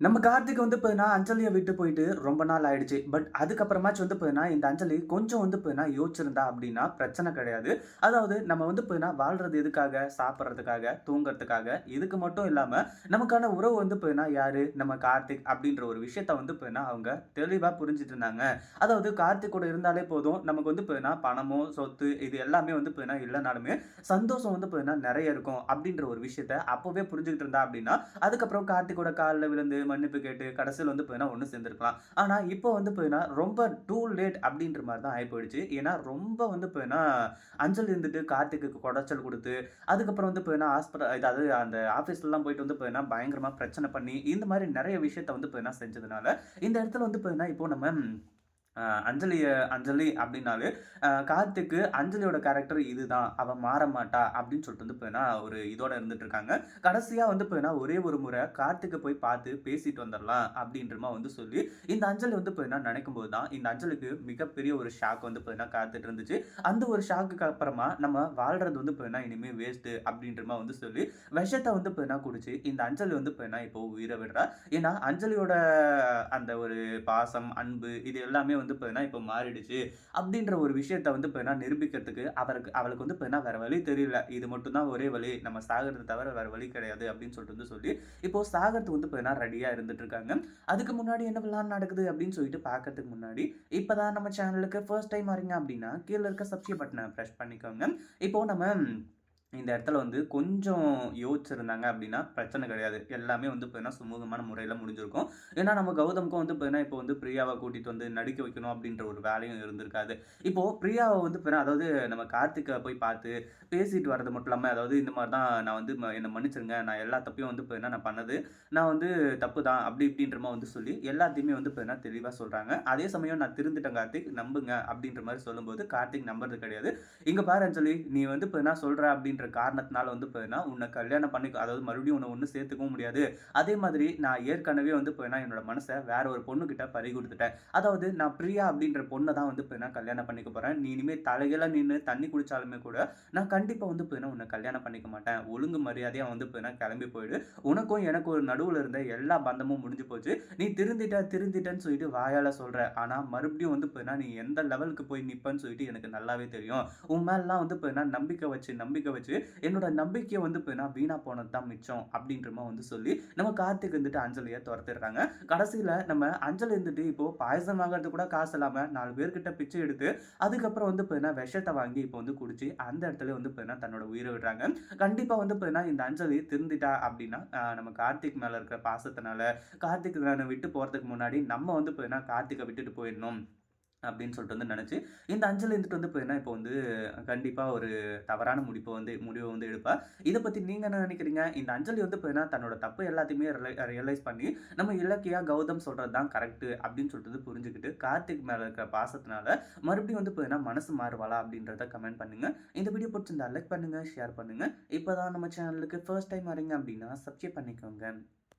நம்ம கார்த்திக் வந்து பார்த்தீங்கன்னா, அஞ்சலியை விட்டு போயிட்டு ரொம்ப நாள் ஆயிடுச்சு. பட் அதுக்கப்புறமாச்சும் வந்து பார்த்தீங்கன்னா, இந்த அஞ்சலி கொஞ்சம் வந்து பார்த்தீங்கன்னா யோசிச்சிருந்தா அப்படின்னா பிரச்சனை கிடையாது. அதாவது நம்ம வந்து பார்த்தீங்கன்னா, வாழ்றது எதுக்காக? சாப்பிட்றதுக்காக தூங்குறதுக்காக. இதுக்கு மட்டும் இல்லாம, நமக்கான உறவு வந்து பார்த்தீங்கன்னா யாரு? நம்ம கார்த்திக் அப்படின்ற ஒரு விஷயத்த வந்து பார்த்தீங்கன்னா, அவங்க தெளிவா புரிஞ்சுட்டு இருந்தாங்க. அதாவது கார்த்திக் கூட இருந்தாலே போதும், நமக்கு வந்து பார்த்தீங்கன்னா, பணமோ, சொத்து இது எல்லாமே வந்து பார்த்தீங்கன்னா இல்லைனாலுமே சந்தோஷம் வந்து பார்த்தீங்கன்னா நிறைய இருக்கும். அப்படின்ற ஒரு விஷயத்த அப்பவே புரிஞ்சுக்கிட்டு இருந்தா அப்படின்னா, அதுக்கப்புறம் கார்த்திகோட காலில் விழுந்து மன்னிப்பு கேட்டு கடைசியில் வந்து பார்த்தீங்கன்னா ஒன்று சேர்ந்துருக்கலாம் ஆனால் இப்போ வந்து பார்த்தீங்கன்னா, ரொம்ப டூ லேட் அப்படின்ற மாதிரி தான் ஆகி போயிடுச்சு. ஏன்னா ரொம்ப வந்து பார்த்தீங்கன்னா, அஞ்சல் இருந்துட்டு கார்த்திக்கு குடைச்சல் கொடுத்து அதுக்கப்புறம் வந்து பார்த்தீங்கன்னா, ஹாஸ்பிட்டல் அதாவது அந்த ஆஃபீஸ்லலாம் போயிட்டு வந்து பார்த்தீங்கன்னா, பயங்கரமாக பிரச்சனை பண்ணி, இந்த மாதிரி நிறைய விஷயத்த வந்து பார்த்தீங்கன்னா செஞ்சதுனால, இந்த இடத்துல வந்து பார்த்தீங்கன்னா, இப்போ நம்ம அஞ்சலியை அஞ்சலி அப்படின்னாலே, கார்த்திக்கு அஞ்சலியோட கேரக்டர் இதுதான். அவன் மாற மாட்டா அப்படின்னு சொல்லிட்டு வந்து பார்த்தீங்கன்னா, ஒரு இதோட இருந்துட்டு இருக்காங்க. கடைசியா வந்து பார்த்தீங்கன்னா, ஒரே ஒரு முறை கார்த்திக்கு போய் பார்த்து பேசிட்டு வந்துடலாம் அப்படின்றமா வந்து சொல்லி, இந்த அஞ்சலி வந்து போயினா நினைக்கும் போது தான், இந்த அஞ்சலுக்கு மிகப்பெரிய ஒரு ஷாக் வந்து போயினா காத்துட்டு இருந்துச்சு. அந்த ஒரு ஷாக்குக்கு அப்புறமா, நம்ம வாழ்றது வந்து போயினா இனிமேல் வேஸ்ட்டு அப்படின்றமா வந்து சொல்லி, விஷத்தை வந்து போயினா குடிச்சு, இந்த அஞ்சலி வந்து போயினா இப்போ உயிரை விடுறா. ஏன்னா, அஞ்சலியோட அந்த ஒரு பாசம், அன்பு இது எல்லாமே வந்து பார்த்தீங்கன்னா இப்போ மாறிடுச்சு. அப்படின்ற ஒரு விஷயத்த வந்து பார்த்தீங்கன்னா நிரூபிக்கிறதுக்கு அவருக்கு அவளுக்கு வந்து பார்த்தீங்கன்னா வேற வழி தெரியல. இது மட்டும்தான் ஒரே வழி. நம்ம சாகிறது தவிர வேற வழி கிடையாது அப்படின்னு சொல்லிட்டு வந்து சொல்லி, இப்போ சாகிறதுக்கு வந்து பார்த்தீங்கன்னா ரெடியா இருந்துட்டு இருக்காங்க. அதுக்கு முன்னாடி என்ன பிளான் நடக்குது அப்படின்னு சொல்லிட்டு பார்க்கறதுக்கு முன்னாடி, இப்போ தான் நம்ம சேனலுக்கு ஃபர்ஸ்ட் டைம் வரீங்க அப்படின்னா, கீழே இருக்க சப்ஸ்கிரைப் பட்டனை ப்ரெஸ் பண்ணிக்கோங்க. இப்போ நம்ம இந்த இடத்துல வந்து கொஞ்சம் யோசிச்சிருந்தாங்க அப்படின்னா பிரச்சனை கிடையாது. எல்லாமே வந்து பார்த்தீங்கன்னா சுமூகமான முறையில் முடிஞ்சிருக்கும். ஏன்னா நம்ம கௌதம்க்கும் வந்து பார்த்தீங்கன்னா, இப்போ வந்து பிரியாவை கூட்டிகிட்டு வந்து நடிக்க வைக்கணும் அப்படின்ற ஒரு வேலையும் இருந்திருக்காது. இப்போது பிரியாவை வந்து பார்த்தீங்கன்னா அதாவது நம்ம கார்த்திக்கை போய் பார்த்து பேசிட்டு வரது மட்டும் இல்லாமல் அதாவது இந்த மாதிரி தான் நான் வந்து ம மன்னிச்சிருங்க. நான் எல்லா தப்பையும் வந்து பார்த்தீங்கன்னா நான் பண்ணது. நான் வந்து தப்பு தான் அப்படி இப்படின்ற மாதிரி வந்து சொல்லி, எல்லாத்தையுமே வந்து பார்த்தீங்கன்னா தெளிவாக சொல்கிறாங்க அதே சமயம் நான் திருந்துட்டேன் கார்த்திக் நம்புங்க அப்படின்ற மாதிரி சொல்லும்போது, கார்த்திக் நம்புறது கிடையாது. இங்கே பாரு அஞ்சலி, நீ வந்து பார்த்தீங்கன்னா அப்படின்னு அப்படின்ற காரணத்தினால வந்து பார்த்தீங்கன்னா, உன்னை கல்யாணம் பண்ணிக்க அதாவது மறுபடியும் உன்னை ஒன்றும் சேர்த்துக்கவும் முடியாது. அதே மாதிரி நான் ஏற்கனவே வந்து பார்த்தீங்கன்னா, என்னோட மனசை வேற ஒரு பொண்ணுக்கிட்ட பறி கொடுத்துட்டேன் அதாவது நான் பிரியா அப்படின்ற பொண்ணை தான் வந்து பார்த்தீங்கன்னா கல்யாணம் பண்ணிக்க போகிறேன் நீ இனிமேல் தலைகீழா நின்று தண்ணி குடிச்சாலுமே கூட, நான் கண்டிப்பாக வந்து பார்த்தீங்கன்னா உன்னை கல்யாணம் பண்ணிக்க மாட்டேன். ஒழுங்கு மரியாதையாக வந்து பார்த்தீங்கன்னா கிளம்பி போயிடு. உனக்கும் எனக்கு ஒரு நடுவில் இருந்த எல்லா பந்தமும் முடிஞ்சு போச்சு. நீ திருந்திட்ட திருந்திட்டன்னு சொல்லிட்டு வாயால் சொல்கிற ஆனால் மறுபடியும் வந்து பார்த்தீங்கன்னா, நீ எந்த லெவலுக்கு போய் நிற்பேன்னு சொல்லிட்டு எனக்கு நல்லாவே தெரியும். உன் மேலாம் வந்து பார்த்தீங்கன்னா நம்பிக்கை வச்சு நம்பிக்கை வச்சு என்னோட நம்பிக்கையை வந்து பார்த்தீங்கன்னா வீணா போனது தான் மிச்சம் அப்படின்ற மாதிரி வந்து சொல்லி, நம்ம கார்த்திக் வந்துட்டு அஞ்சலியை தொரத்திடுறாங்க. கடைசியில் நம்ம அஞ்சலி இருந்துட்டு இப்போ பாயசம் வாங்குறது கூட காசு இல்லாமல் நாலு பேர்கிட்ட பிச்சை எடுத்து, அதுக்கப்புறம் வந்து பார்த்தீங்கன்னா விஷத்தை வாங்கி இப்போ வந்து குடிச்சு, அந்த இடத்துல வந்து பார்த்தீங்கன்னா தன்னோட உயிரை விடுறாங்க. கண்டிப்பாக வந்து பார்த்தீங்கன்னா இந்த அஞ்சலி திருந்திட்டா அப்படின்னா, நம்ம கார்த்திக் மேல இருக்கிற பாசத்தினால, கார்த்திக் விட்டு போறதுக்கு முன்னாடி நம்ம வந்து பார்த்தீங்கன்னா கார்த்திகை விட்டுட்டு போயிடணும். அப்படின்னு சொல்லிட்டு வந்து நினச்சி இந்த அஞ்சல் இருந்துட்டு வந்து பார்த்தீங்கன்னா, இப்போ வந்து கண்டிப்பாக ஒரு தவறான முடிப்பை வந்து முடிவை வந்து எடுப்பா. இதை பற்றி நீங்கள் என்ன நினைக்கிறீங்க இந்த அஞ்சலி வந்து பார்த்தீங்கன்னா, தன்னோட தப்பு எல்லாத்தையுமே ரியலைஸ் பண்ணி, நம்ம இலக்கியா, கௌதம் சொல்கிறது தான் கரெக்டு அப்படின்னு சொல்லிட்டு புரிஞ்சுக்கிட்டு கார்த்திக் மேலே இருக்கிற பாசத்தினால மறுபடியும் வந்து பார்த்தீங்கன்னா, மனசு மாறுவாளா? அப்படின்றத கமெண்ட் பண்ணுங்கள் இந்த வீடியோ பிடிச்சிருந்தா லைக் பண்ணுங்கள் ஷேர் பண்ணுங்கள் இப்போ தான் நம்ம சேனலுக்கு ஃபர்ஸ்ட் டைம் வரீங்க அப்படின்னா சப்ஸ்கிரைப் பண்ணிக்கோங்க.